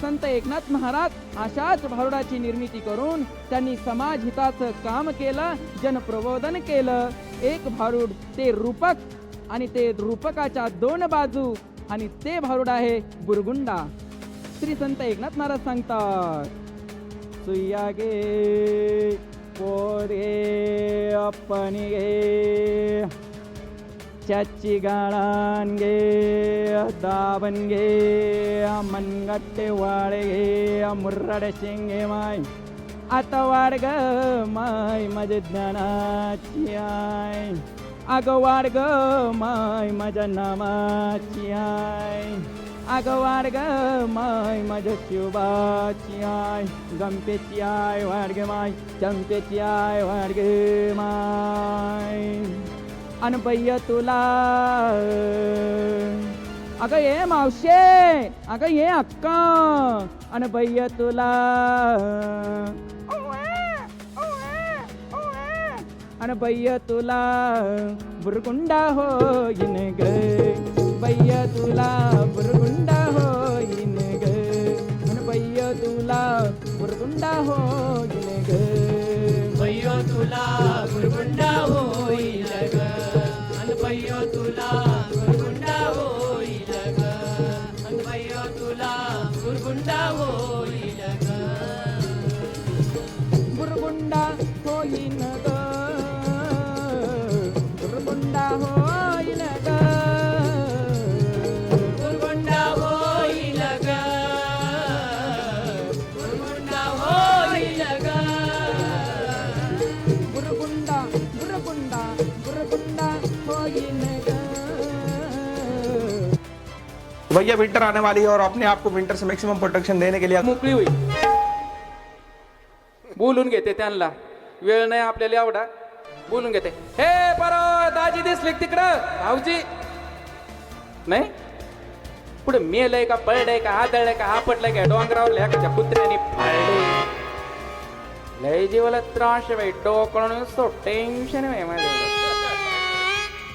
संत एकनाथ महाराज अशाच भारुडाची निर्मिती करून त्यांनी समाज हिताचं काम केलं जनप्रबोधन केलं. एक भारूड ते रूपक आणि ते रूपकाच्या दोन बाजू आणि ते भारूड आहे बुरगुंडा. श्री संत एकनाथ महाराज सांगतात सुया गे पोरे आपण गे चाची गाळान गे दाबन घे मनगट्टे वाळे घे मुर्राड शेंगे माय आता वाढ ग माय माझ्या ज्ञानाची आय अग वाढ माय माझ्या नामाची आय अग वाढ माय माझ्या शिवबाची आय गंपेची आय वाढ ग माय चंपेची आय वाढ ग माय अनबय्य तुला अगं ये मावशे अगं ये अक्का अनबय्य तुला अनबय्य तुला बुरगुंडा होईन ग बय्य तुला बुरगुंडा होईन ग अनबय्य तुला बुरगुंडा होईन ग बैयो तुला गुरगुंडा होईल भैया विंटर आने वाली है और अपने आप को विंटर से मैक्सिमम प्रोटेक्शन देने के लिए मोकळी होईल. बोलून घेते त्यांना. वेळ नाही आपल्याला एवढा. बोलून घेते. हे बरं दाजी दिसली तिकडं? भाऊजी. नाही? पुढे मेलय का पळलंय का आदळलंय का आपटलंय का डोंगरावर ह्याच्या कुत्र्याने फाळले लय जीवाला त्रास आहे डोकळून सो टेन्शन आहे माझ्या